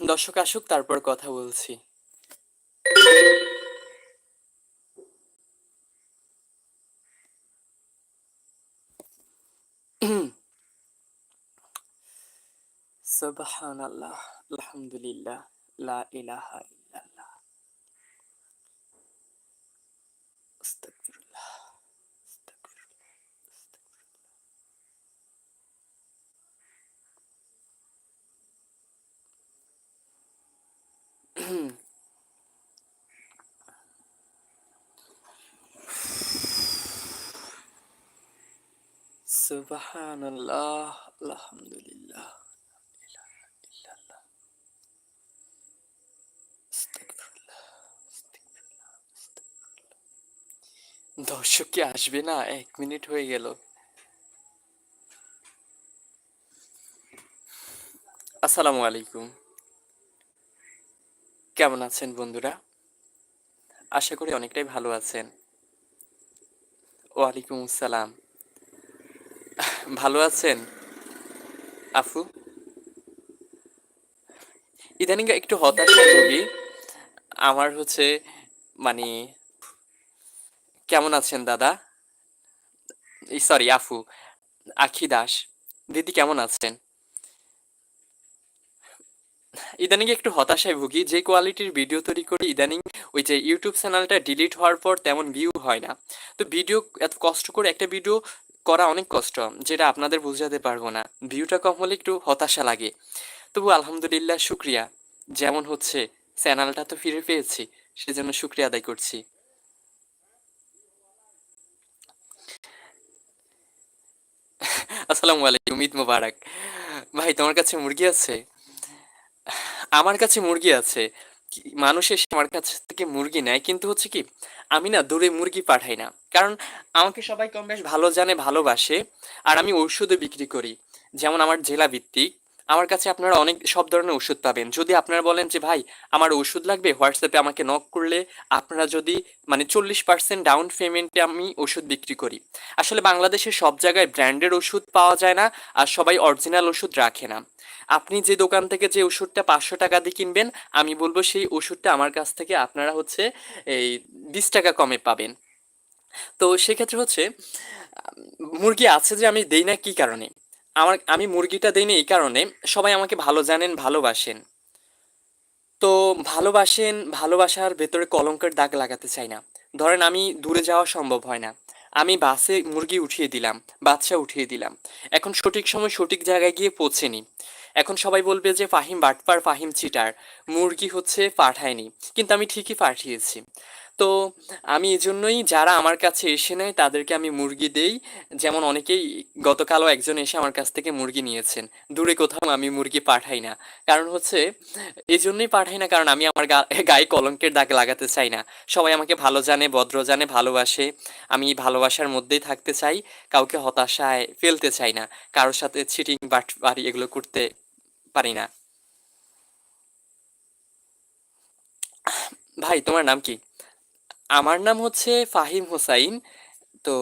দর্শক আসুক তারপর কথা বলছি। সুবহানাল্লাহ আলহামদুলিল্লাহ লা ইলাহা দর্শক কি আসবে না? এক মিনিট হয়ে গেল। আসসালামু আলাইকুম। কেমন আছেন বন্ধুরা? আশা করি অনেকটাই ভালো আছেন। ওয়ালাইকুম আসসালাম। ভালো আছেন? আফু? ইদানিং একটু হতাশা ভুগি। আমার হচ্ছে মানে কেমন আছেন দাদা? সরি আফু। আখি দাস। দিদি কেমন আছেন? ইদানিং একটু হতাশায় ভুগি। যে কোয়ালিটির ভিডিও তৈরি করি, ইদানিং ওই যে ইউটিউব চ্যানেলটা ডিলিট হওয়ার পর তেমন ভিউ হয় না। তো ভিডিও এত কষ্ট করে একটা ভিডিও করা অনেক কষ্ট, যেটা আপনাদের বোঝাতে পারব না। ভিউটা কম হলে একটু হতাশা লাগে। তবু আলহামদুলিল্লাহ শুক্রিয়া। যেমন হচ্ছে, চ্যানেলটা তো ফিরে পেয়েছি, সেজন্য শুক্রিয়া আদায় করছি। আসসালামু আলাইকুম, ঈদ মোবারক। ভাই, তোমার কাছে মুরগি আছে? আমার কাছে মুরগি আছে। মানুষ এসে আমার কাছ থেকে মুরগি নেয়, কিন্তু হচ্ছে কি, আমি না দূরে মুরগি পাঠাই না। কারণ আমাকে সবাই কম বেশ ভালো জানে, ভালোবাসে, আর আমি ঔষধও বিক্রি করি। যেমন আমার জেলা ভিত্তিক আমার কাছে আপনারা অনেক, সব ধরনের ওষুধ পাবেন। যদি আপনারা বলেন যে, ভাই, আমার ওষুধ লাগবে, হোয়াটসঅ্যাপে আমাকে নক করলে আপনারা যদি মানে চল্লিশ পার্সেন্ট ডাউন পেমেন্টে আমি ওষুধ বিক্রি করি। আসলে বাংলাদেশে সব জায়গায় ব্র্যান্ডের ওষুধ পাওয়া যায় না, আর সবাই অরিজিনাল ওষুধ রাখে না। আপনি যে দোকান থেকে যে ওষুধটা পাঁচশো টাকা দিয়ে কিনবেন, আমি বলব সেই ওষুধটা আমার কাছ থেকে আপনারা হচ্ছে এই বিশ টাকা কমে পাবেন। তো সেক্ষেত্রে হচ্ছে মুরগি আছে যে আমি দেই না কি কারণে? আমার, আমি মুরগিটা দেই না এই কারণে সবাই আমাকে ভালো জানেন, ভালোবাসেন। তো ভালোবাসেন, ভালোবাসার ভেতরে কলঙ্কের দাগ লাগাতে চাই না। ধরেন আমি দূরে যাওয়া সম্ভব হয় না। আমি বাসে মুরগি উঠিয়ে দিলাম, বাচ্চা উঠিয়ে দিলাম। এখন সঠিক সময় সঠিক জায়গায় গিয়ে পৌঁছেনি। এখন সবাই বলবে যে ফাহিম বাটপার, ফাহিম চিটার। মুরগি হচ্ছে পাঠায়নি, কিন্তু আমি ঠিকই পাঠিয়েছি। তো আমি এজন্যই যারা আমার কাছে এসে নেয়, তাদেরকে আমি মুরগি দেই। যেমন অনেকেই গতকালও একজন এসে আমার কাছ থেকে মুরগি নিয়েছেন। দূরে কোথাও আমি মুরগি পাঠাই না। কারণ হচ্ছে এই জন্যই পাঠাই না, কারণ আমি আমার গায়ে কলঙ্কের দাগ লাগাতে চাই না। সবাই আমাকে ভালো জানে, ভদ্র জানে, ভালোবাসে। আমি ভালোবাসার মধ্যেই থাকতে চাই, কাউকে হতাশায় ফেলতে চাই না। কারোর সাথে চিটিং বাট, বাড়ি এগুলো করতে পারি না। ভাই, তোমার নাম কি? আমার নাম হচ্ছে ফাহিম হোসাইন। তো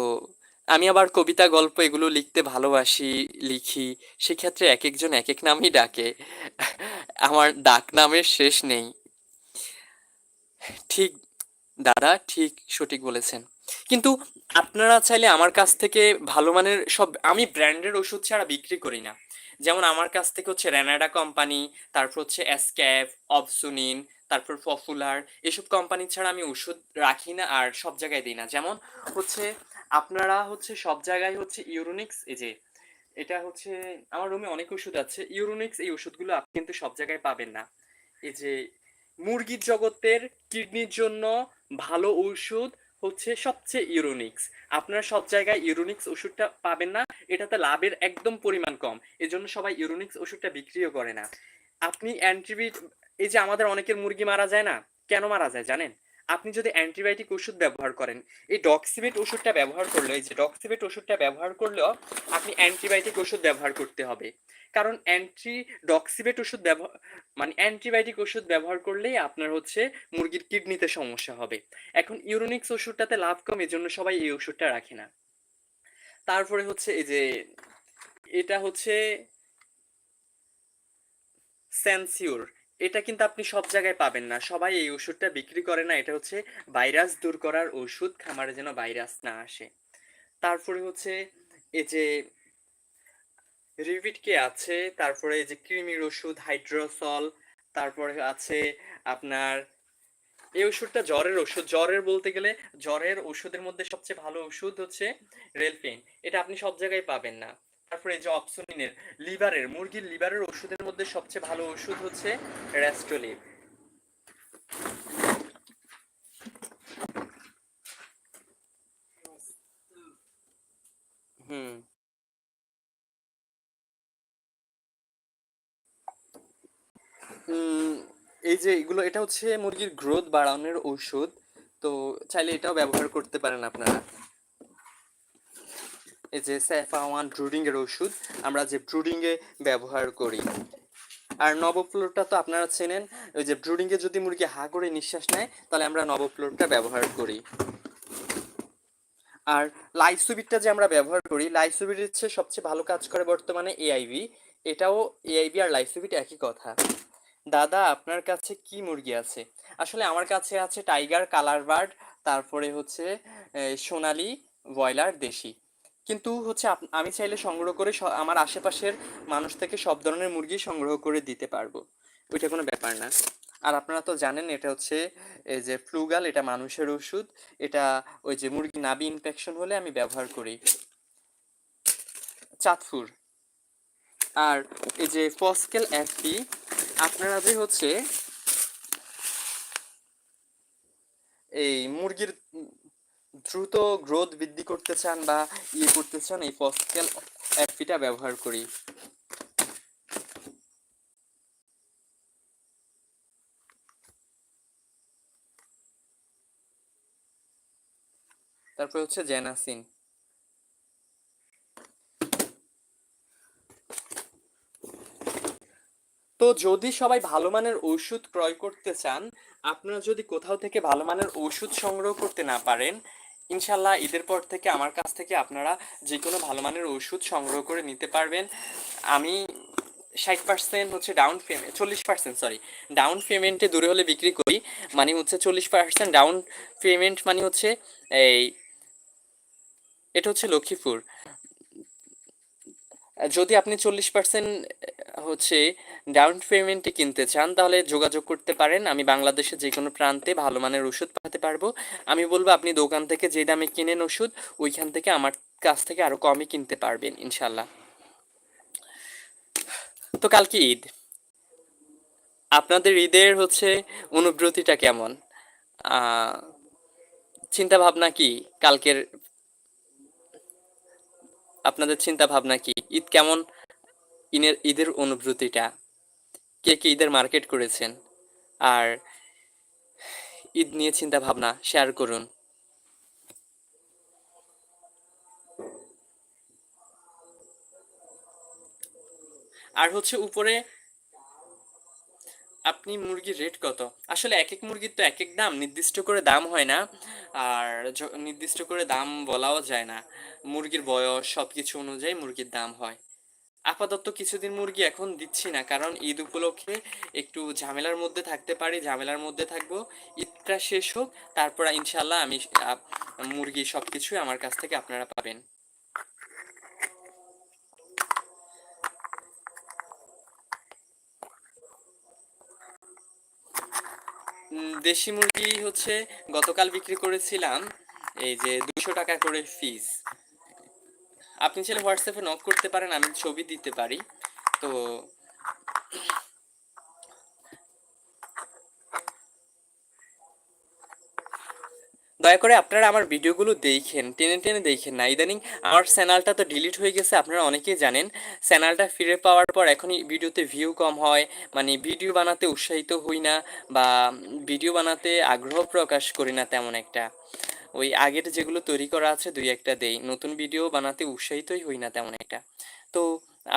আমি আবার কবিতা, গল্প এগুলো লিখতে ভালোবাসি, লিখি। সেক্ষেত্রে এক একজন এক এক নামই ডাকে। আমার ডাক নামের শেষ নেই। ঠিক, দাদা ঠিক সঠিক বলেছেন। কিন্তু আপনারা চাইলে আমার কাছ থেকে ভালো মানের সব, আমি ব্র্যান্ডের ওষুধ ছাড়া বিক্রি করি না। যেমন আমার কাছ থেকে হচ্ছে রেনাডা কোম্পানি তারপর হচ্ছে এসক্যাফ অবসুনিন তারপর পপুলার এসব কোম্পানি ছাড়া আমি ওষুধ রাখি না আর সব জায়গায় দিই না। যেমন হচ্ছে আপনারা হচ্ছে সব জায়গায় হচ্ছে ইউরোনিক্স এই যে এটা হচ্ছে আমার রুমে অনেক ওষুধ আছে। ইউরোনিক্স এই ওষুধগুলো আপনি কিন্তু সব জায়গায় পাবেন না। এই যে মুরগির জগতের কিডনির জন্য ভালো ঔষধ হচ্ছে সবচেয়ে ইউরোনিক্স আপনারা সব জায়গায় ইউরোনিক্স ওষুধটা পাবেন না, এটাতে লাভের একদম পরিমাণ কম। এজন্য সবাই ইউরোনিক্স ওষুধটা বিক্রিও করে না। আপনি অ্যান্টিবিট এই যে আমাদের অনেকের মুরগি মারা যায় না, কেন মারা যায় জানেন? আপনি যদি অ্যান্টিবায়োটিক ওষুধ ব্যবহার করেন, এই ডক্সিবেট ওষুধটা ব্যবহার করলে, এই যে ডক্সিবেট ওষুধটা ব্যবহার করলেও আপনি অ্যান্টিবায়োটিক ওষুধ ব্যবহার করতে হবে। কারণ অ্যান্টি ডক্সিবেট ওষুধ ব্যবহার মানে অ্যান্টিবায়োটিক ওষুধ ব্যবহার করলেই আপনার হচ্ছে মুরগির কিডনিতে সমস্যা হবে। এখন ইউরোনিক্স ওষুধটাতে লাভ কম, এজন্য সবাই এই ওষুধটা রাখে না। তারপরে হচ্ছে এই যে, এটা হচ্ছে স্যানসিওর। এটা কিন্তু আপনি সব জায়গায় পাবেন না। সবাই এই ওষুধটা বিক্রি করে না, এটা হচ্ছে ভাইরাস দূর করার ওষুধ, খামারে যেন ভাইরাস না আসে। তারপরে হচ্ছে এই যে রিভিট কে আছে, তারপরে এই যে কৃমির ওষুধ হাইড্রোসল তারপরে আছে আপনার এই ওষুধটা জ্বরের ওষুধ। জ্বরের বলতে গেলে জ্বরের ওষুধের মধ্যে সবচেয়ে ভালো ওষুধ হচ্ছে রেলপেন এটা আপনি সব জায়গায় পাবেন না। তারপরে যে অপসোনিনের, লিভারের, মুরগির লিভারের ওষুধের মধ্যে সবচেয়ে ভালো ওষুধ হচ্ছে র্যাস্টোলিভ হুম। এই যে এগুলো, এটা হচ্ছে মুরগির গ্রোথ বাড়ানোর ঔষধ তো চাইলে এটাও ব্যবহার করতে পারেন আপনারা। এই যে স্যাফাওয়ান ব্রুডিং এর ওষুধ, আমরা যে ব্রুডিং এ ব্যবহার করি। আর নবপ্লোরটা তো আপনারা চেনেন, ওই যে ব্রুডিং এ যদি মুরগি হা করে নিঃশ্বাস নেয়, তাহলে আমরা নবপ্লোরটা ব্যবহার করি। আর লাইসোবিটটা যে আমরা ব্যবহার করি লাইসোবিট হচ্ছে সবচেয়ে ভালো কাজ করে বর্তমানে এআইভি এটাও এআইভি আর লাইসোবিট একই কথা। দাদা, আপনার কাছে কি মুরগি আছে? আসলে আমার কাছে আছে টাইগার কালার বার্ড তারপরে হচ্ছে সোনালী ব্রয়লার দেশি। কিন্তু হচ্ছে আমি চাইলে সংগ্রহ করে আমার আশেপাশের মানুষ থেকে সব ধরনের মুরগি সংগ্রহ করে দিতে পারব। ওইটা কোনো ব্যাপার না। আর আপনারা তো জানেন, এটা হচ্ছে এই যে ফ্লুগাল, এটা মানুষের ওষুধ। এটা ওই যে মুরগি নাবি ইনফেকশন হলে আমি ব্যবহার করি। চাঁদপুর। আর এই যে ফসকেল অ্যাপটি আপনারা যে হচ্ছে এই মুরগির দ্রুত গ্রোথ বৃদ্ধি করতে চান বা ইয়ে করতে চান, এই ফসকেল অ্যাপটিটা ব্যবহার করি। তারপর হচ্ছে জেনাসিন তো যদি সবাই ভালো মানের ওষুধ ক্রয় করতে চান, আপনারা যদি কোথাও থেকে ভালো মানের ওষুধ সংগ্রহ করতে না পারেন ইনশাল্লাহ ঈদের পর থেকে আমার কাছ থেকে আপনারা যে কোনো ভালো মানের ওষুধ সংগ্রহ করে নিতে পারবেন। আমি ষাট পার্সেন্ট হচ্ছে ডাউন পেমেন্ট চল্লিশ পার্সেন্ট সরি ডাউন পেমেন্টে দূরে হলে বিক্রি করি। মানে হচ্ছে চল্লিশ পার্সেন্ট ডাউন পেমেন্ট মানে হচ্ছে এই, এটা হচ্ছে লক্ষ্মীপুর। যদি আপনি চল্লিশ পার্সেন্ট হচ্ছে ডাউন পেমেন্টে কিনতে চান, তাহলে যোগাযোগ করতে পারেন। আমি বাংলাদেশের যে কোনো প্রান্তে ভালো মানের ওষুধ পাতে পারব। আমি বলব, আপনি দোকান থেকে যে দামে কিনেন ওষুধ, ওইখান থেকে আমার কাছ থেকে আরও কমই কিনতে পারবেন ইনশাল্লাহ তো কালকে ঈদ। আপনাদের ঈদের হচ্ছে অনুব্রতিটা কেমন? চিন্তা ভাবনা কি কালকের আপনাদের চিন্তা ভাবনা কি? ঈদ কেমন? ঈদের ঈদের অনুভূতিটা? কে কে ঈদের মার্কেট করেছেন? আর ঈদ নিয়ে চিন্তা ভাবনা শেয়ার করুন। আর হচ্ছে উপরে আপনি মুরগির রেট কত? আসলে এক এক মুরগির তো এক এক দাম, নির্দিষ্ট করে দাম হয় না। আর নির্দিষ্ট করে দাম বলাও যায় না। মুরগির বয়স সব কিছু অনুযায়ী মুরগির দাম হয়। আপাতত কিছুদিন মুরগি এখন দিচ্ছি না, কারণ ঈদ উপলক্ষে একটু ঝামেলার মধ্যে থাকতে পারি, ঝামেলার মধ্যে থাকব। ঈদটা শেষ হোক, তারপর ইনশাল্লাহ আমি মুরগি সব কিছুই আমার কাছ থেকে আপনারা পাবেন। দেশি মুরগি হচ্ছে গতকাল বিক্রি করেছিলাম, এই যে দুশো টাকা করে ফিস আপনি চাইলে হোয়াটসঅ্যাপে নক করতে পারেন, আমি ছবি দিতে পারি। তো দয়া করে আপনারা আমার ভিডিওগুলো দেখেন, টেনে টেনে দেখেন না। ইদানিং আমার চ্যানেলটা তো ডিলিট হয়ে গেছে, আপনারা অনেকেই জানেন। চ্যানেলটা ফিরে পাওয়ার পর এখনই ভিডিওতে ভিউ কম হয় মানে ভিডিও বানাতে উৎসাহিত হই না বা ভিডিও বানাতে আগ্রহ প্রকাশ করি না তেমন একটা। ওই আগের যেগুলো তৈরি করা আছে দুই একটা দেই, নতুন ভিডিও বানাতে উৎসাহিতই হই না তেমন একটা। তো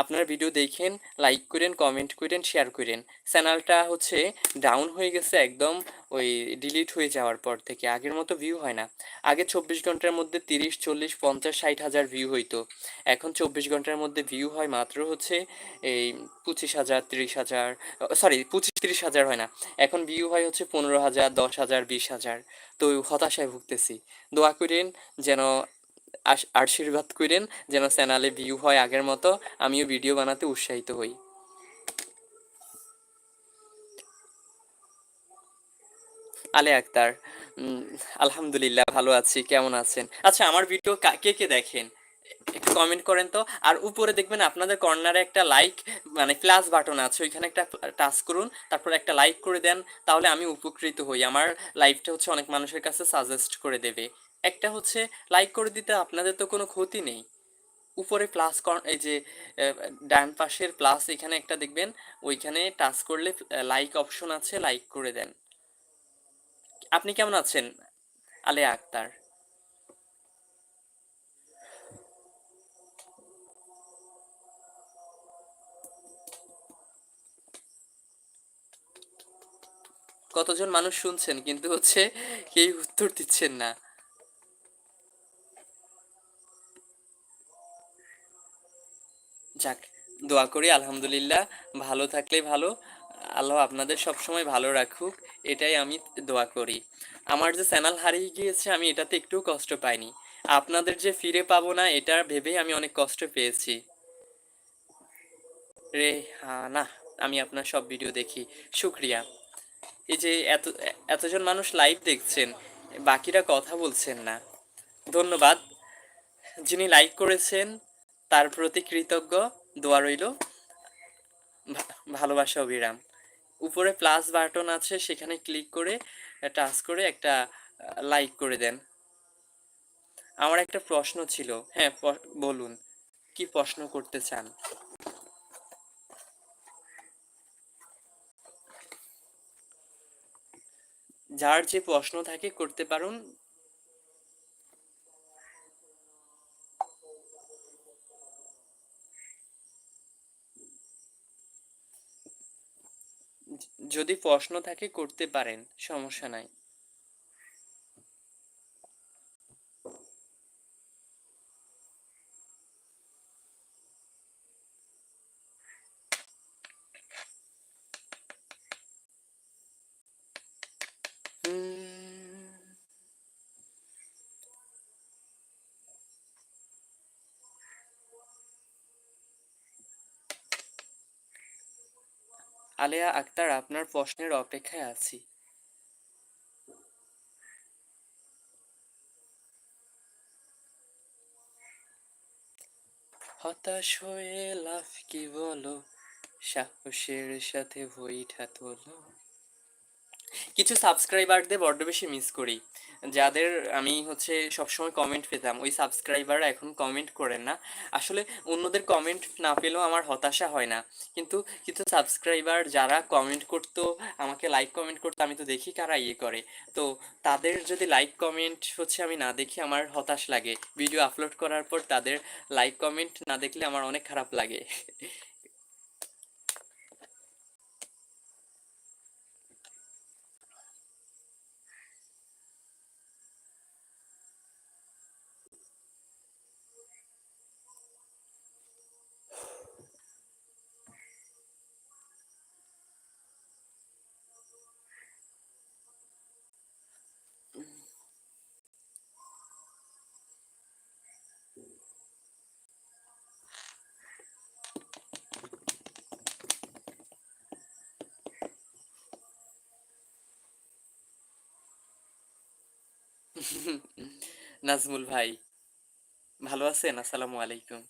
আপনার ভিডিও দেখেন লাইক করেন কমেন্ট করেন শেয়ার করেন। চ্যানেলটা হচ্ছে ডাউন হয়ে গেছে একদম, ওই ডিলিট হয়ে যাওয়ার পর থেকে। আগের মতো ভিউ হয় না। আগে চব্বিশ ঘণ্টার মধ্যে তিরিশ, চল্লিশ, পঞ্চাশ, ষাট হাজার ভিউ হইতো। এখন চব্বিশ ঘণ্টার মধ্যে ভিউ হয় মাত্র হচ্ছে এই পঁচিশ হাজার, তিরিশ হাজার সরি পঁচিশ, তিরিশ হাজার হয় না। এখন ভিউ হয় হচ্ছে পনেরো হাজার, দশ হাজার, বিশ হাজার। তো হতাশায় ভুগতেছি। দোয়া করেন যেন আশীর্বাদ করেন যেন চ্যানেলে ভিউ হয় আগের মতো, আমিও ভিডিও বানাতে উৎসাহিত হই। আলে আক্তার আলহামদুলিল্লাহ ভালো আছি, কেমন আছেন? আচ্ছা আমার ভিডিও কে কে দেখেন? একটু কমেন্ট করেন তো। আর উপরে দেখবেন আপনাদের কর্নারে একটা লাইক মানে প্লাস বাটন আছে, ওইখানে একটা টাচ করুন, তারপর একটা লাইক করে দেন, তাহলে আমি উপকৃত হই। আমার লাইভটা হচ্ছে অনেক মানুষের কাছে সাজেস্ট করে দেবে। একটা হচ্ছে লাইক করে দিতে আপনাদের তো কোনো ক্ষতি নেই। উপরে প্লাস এই যে ডান পাশের প্লাস এখানে একটা দেখবেন, ওইখানে টাচ করলে লাইক অপশন আছে লাইক করে দেন। আপনি কেমন আছেন? আলেয়া আক্তার। কতজন মানুষ শুনছেন, কিন্তু হচ্ছে কেউ উত্তর দিচ্ছেন না। যাক দোয়া করি, আলহামদুলিল্লাহ। ভালো থাকলে ভালো। আল্লাহ আপনাদের সব সময় ভালো রাখুক, এটাই আমি দোয়া করি। আমার যে চ্যানেল হারিয়ে গিয়েছে, আমি এটাতে একটুও কষ্ট পাইনি। আপনাদের যে ফিরে পাবো না, এটা ভেবেই আমি অনেক কষ্ট পেয়েছি। রে হ্যাঁ না, আমি আপনার সব ভিডিও দেখি। শুক্রিয়া। এই যে এত, এতজন মানুষ লাইভ দেখছেন, বাকিরা কথা বলছেন না। ধন্যবাদ। যিনি লাইক করেছেন তার প্রতি কৃতজ্ঞ। দোয়া রইল। ভালোবাসা অবিরাম। উপরে প্লাস বাটন আছে, সেখানে ক্লিক করে টাচ করে একটা লাইক করে দেন। আমার একটা প্রশ্ন ছিল। হ্যাঁ বলুন। কি প্রশ্ন করতে চান? যার যে প্রশ্ন থাকে, করতে পারুন। যদি প্রশ্ন থাকে করতে পারেন সমস্যা নাই। আলেয়া আক্তার আপনার প্রশ্নের অপেক্ষায় আছি। হতাশ হয়ে লাভ কি বলো? সাহসের সাথে বইটা তোলো। কিছু সাবস্ক্রাইবারদের বড্ড বেশি মিস করি। যাদের আমি হচ্ছে সবসময় কমেন্ট পেতাম, ওই সাবস্ক্রাইবাররা এখন কমেন্ট করেন না। আসলে অন্যদের কমেন্ট না পেলেও আমার হতাশা হয় না। কিন্তু কিছু সাবস্ক্রাইবার যারা কমেন্ট করতো, আমাকে লাইক কমেন্ট করতো, আমি তো দেখি কারা ইয়ে করে। তো তাদের যদি লাইক কমেন্ট হচ্ছে আমি না দেখি আমার হতাশ লাগে। ভিডিও আপলোড করার পর তাদের লাইক কমেন্ট না দেখলে আমার অনেক খারাপ লাগে। নাজমুল ভাই, ভালো আছেন? আসসালামু আলাইকুম।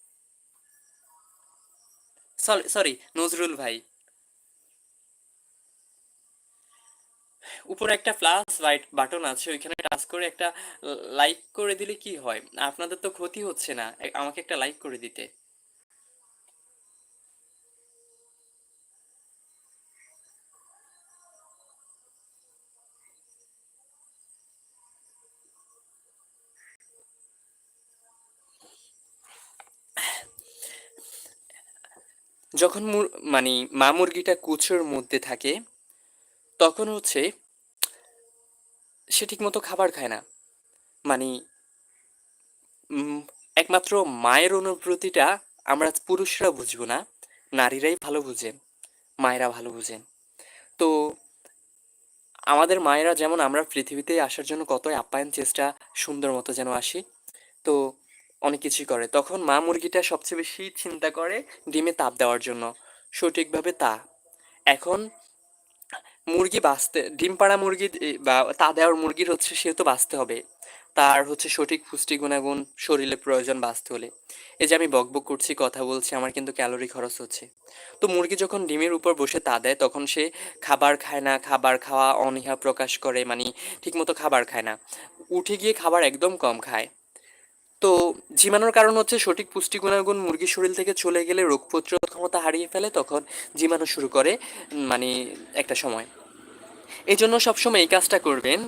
সরি নজরুল ভাই। উপরে একটা প্লাস বাটন আছে, ওইখানে টাচ করে একটা লাইক করে দিলে কি হয়? আপনাদের তো ক্ষতি হচ্ছে না। আমাকে একটা লাইক করে দিতে। যখন মানে মা মুরগিটা কুচোর মধ্যে থাকে, তখন হচ্ছে সে ঠিকমতো খাবার খায় না। মানে একমাত্র মায়ের অনুভূতিটা আমরা পুরুষরা বুঝব না, নারীরাই ভালো বুঝেন, মায়েরা ভালো বুঝেন। তো আমাদের মায়েরা যেমন আমরা পৃথিবীতে আসার জন্য কতই আপ্যায়ন চেষ্টা সুন্দর মতো যেন আসি। তো অনেক কিছুই করে। তখন মা মুরগিটা সবচেয়ে বেশি চিন্তা করে ডিমে তাপ দেওয়ার জন্য। সঠিকভাবে তা। এখন মুরগি বাঁচতে, ডিম পাড়া মুরগি বা তা দেওয়ার মুরগির হচ্ছে সেহেতু বাঁচতে হবে। তার হচ্ছে সঠিক পুষ্টি গুণাগুণ শরীরে প্রয়োজন বাঁচতে হলে। এই যে আমি বকবক করছি, কথা বলছি, আমার কিন্তু ক্যালোরি খরচ হচ্ছে। তো মুরগি যখন ডিমের উপর বসে তা দেয়, তখন সে খাবার খায় না। খাবার খাওয়া অনীহা প্রকাশ করে মানে ঠিকমতো খাবার খায় না। উঠে গিয়ে খাবার একদম কম খায়। তো ঝিমানোর কারণ হচ্ছে সঠিক পুষ্টি গুণাগুণ মুরগির শরীর থেকে চলে গেলে রোগ প্রতিরোধ ক্ষমতা হারিয়ে ফেলে, তখন ঝিমানো শুরু করে মানে একটা সময়। এই জন্য সবসময় এই কাজটা করবেন।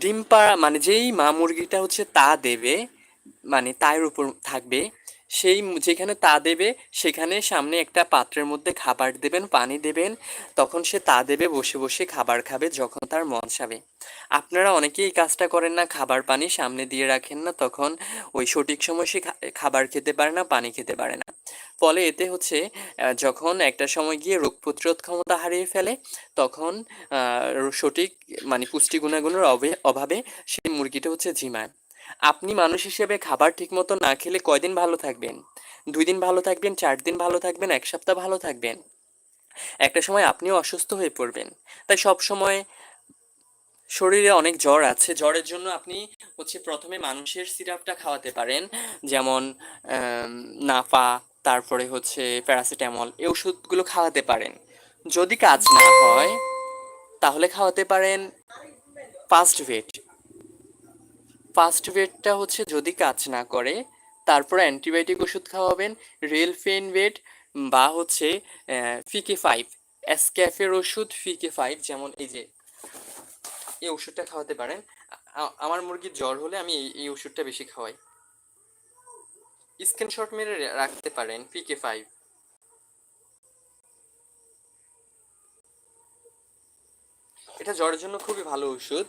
ডিম পাড়া মানে যেই মা মুরগিটা হচ্ছে তা দেবে মানে তায়ের উপর থাকবে সেই যেখানে তা দেবে, সেখানে সামনে একটা পাত্রের মধ্যে খাবার দেবেন, পানি দেবেন। তখন সে তা দেবে, বসে বসে খাবার খাবে যখন তার মন চাবে। আপনারা অনেকেই এই কাজটা করেন না, খাবার পানি সামনে দিয়ে রাখেন না, তখন ওই সঠিক সময় সে খাবার খেতে পারে না, পানি খেতে পারে না। ফলে এতে হচ্ছে যখন একটা সময় গিয়ে রোগ প্রতিরোধ ক্ষমতা হারিয়ে ফেলে, তখন সঠিক মানে পুষ্টি গুণাগুণের অভাবে সেই মুরগিটা হচ্ছে ঝিমায়। আপনি মানুষ হিসেবে খাবার ঠিকমতো না খেলে কয়দিন ভালো থাকবেন? দুই দিন ভালো থাকবেন চার দিন ভালো থাকবেন, এক সপ্তাহ ভালো থাকবেন। একটা সময় আপনিও অসুস্থ হয়ে পড়বেন। তাই সব সময় শরীরে অনেক জ্বর আছে। জ্বরের জন্য আপনি হচ্ছে প্রথমে মানুষের সিরাপটা খাওয়াতে পারেন। যেমন নাফা, তারপরে হচ্ছে প্যারাসিটামল, এই ওষুধগুলো খাওয়াতে পারেন। যদি কাজ না হয়, তাহলে খাওয়াতে পারেন ফার্স্ট ভেট ফার্স্ট ভেটটা হচ্ছে যদি কাজ না করে, তারপর অ্যান্টিবায়োটিক ওষুধ খাওয়াবেন রেল ফেন ভেট বা হচ্ছে ফিকে ফাইভ, এসক্যাফের ওষুধ ফিকে ফাইভ যেমন এই যে, এই ওষুধটা খাওয়াতে পারেন। আমার মুরগির জ্বর হলে আমি এই ওষুধটা বেশি খাওয়াই। স্ক্রিনশট মেরে রাখতে পারেন পিকে ফাইভ। এটা জ্বরের জন্য খুবই ভালো ওষুধ।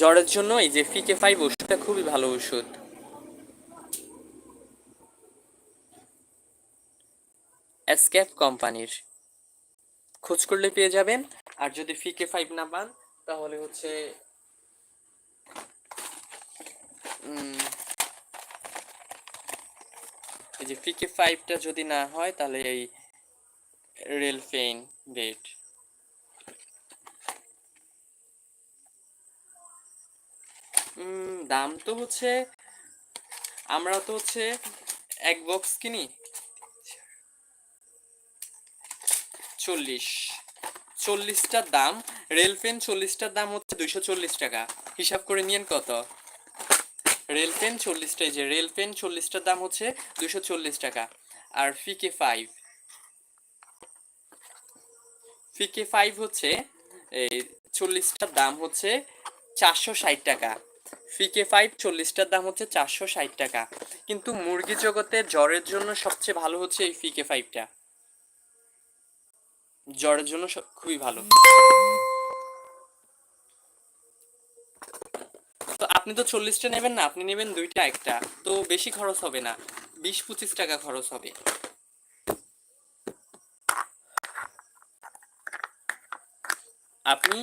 জ্বরের জন্য এই যে ফিকে ফাইভ ওষুধটা খুবই ভালো ওষুধ। এসক্যাপ কোম্পানির। খোঁজ করলে পেয়ে যাবেন। আর যদি ফিকে ফাইভ না পান, তাহলে হচ্ছে এই যে ফিকে ফাইভটা যদি না হয়, তাহলে এই রেল ফেইন বেড দাম তো হচ্ছে, আমরা তো হচ্ছে এক বক্স কিনি। চল্লিশ। চল্লিশটার দাম রেল পেন চল্লিশটার দাম হচ্ছে দুইশো চল্লিশ টাকা। হিসাব করে নিয়েন কত? রেল পেন চল্লিশটা, এই যে রেল পেন চল্লিশটার দাম হচ্ছে দুইশো চল্লিশ টাকা। আর ফিকে ফাইভ ফিকে ফাইভ হচ্ছে, এই চল্লিশটার দাম হচ্ছে চারশো ষাট টাকা। ফিকে ফাইভ চল্লিশটার দাম হচ্ছে চারশো ষাট টাকা। কিন্তু মুরগি জগতে জ্বরের জন্য সবচেয়ে ভালো হচ্ছে এই ফিকে ফাইভটা জ্বরের জন্য খুবই ভালো। তো আপনি তো চল্লিশটা নেবেন না, আপনি নেবেন দুইটা, একটা। তো বেশি খরচ হবে না। বিশ, পঁচিশ টাকা খরচ হবে। আপনি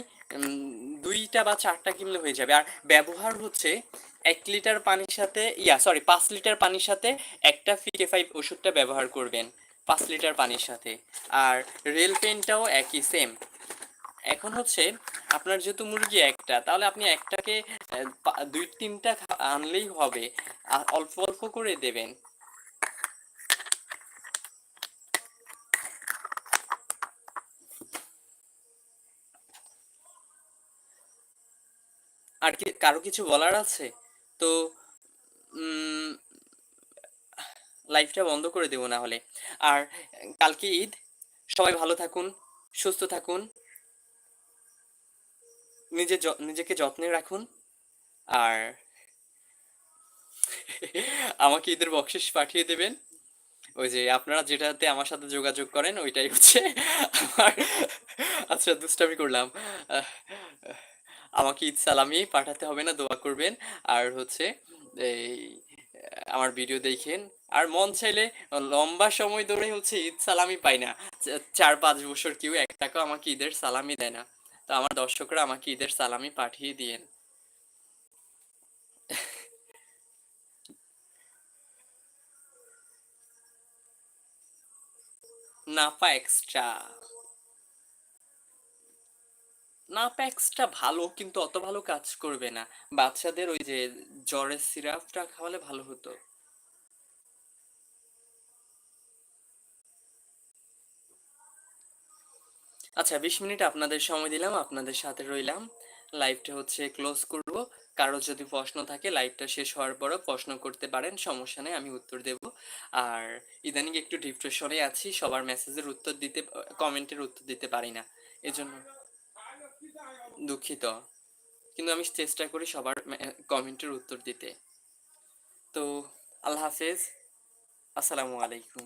দুইটা বা চারটা কিনলে হয়ে যাবে। আর ব্যবহার হচ্ছে এক লিটার পানির সাথে, ইয়া সরি পাঁচ লিটার পানির সাথে একটা ফিকে ফাইভ ওষুধটা ব্যবহার করবেন, পাঁচ লিটার পানির সাথে। আর রেল পেনটাও একই সেম এখন হচ্ছে আপনার যেহেতু মুরগি একটা, তাহলে আপনি একটাকে দুই তিনটা আনলেই হবে। অল্প অল্প করে দেবেন। আর কি কারও কিছু বলার আছে? তো লাইফটা বন্ধ করে দেবো না হলে। আর কালকে ঈদ। সবাই ভালো থাকুন, সুস্থ থাকুন। নিজে নিজেকে যত্নে রাখুন। আর আমাকে ঈদের বকশিস পাঠিয়ে দেবেন। ওই যে আপনারা যেটাতে আমার সাথে যোগাযোগ করেন, ওইটাই হচ্ছে আচ্ছা দুষ্টামি করলাম। আমাকে ঈদ সালামি পাঠাতে হবে না, দোয়া করবেন। আর হচ্ছে এই, আমার ভিডিও দেখেন। আর মন চাইলে লম্বা সময় ধরে হচ্ছে ঈদ সালামি পাই না। চার, পাঁচ বছর কেউ এক টাকা আমাকে ঈদের সালামি দেয় না। তো আমার দর্শকরা আমাকে ঈদের সালামি পাঠিয়ে দিয়েন। নাপা এক্সট্রা। নাপা এক্সট্রা ভালো, কিন্তু অত ভালো কাজ করবে না। বাচ্চাদের ওই যে জ্বরের সিরাপটা খাওয়ালে ভালো হতো। আচ্ছা বিশ মিনিট আপনাদের সময় দিলাম, আপনাদের সাথে রইলাম। লাইভটা হচ্ছে ক্লোজ করব। কারও যদি প্রশ্ন থাকে লাইভটা শেষ হওয়ার পরও প্রশ্ন করতে পারেন, সমস্যা নেই, আমি উত্তর দেব। আর ইদানিং একটু ডিপ্রেশনে আছি, সবার মেসেজের উত্তর দিতে কমেন্টের উত্তর দিতে পারি না। এজন্য দুঃখিত। কিন্তু আমি চেষ্টা করি সবার কমেন্টের উত্তর দিতে। তো আল্লাহ হাফেজ। আসসালামু আলাইকুম।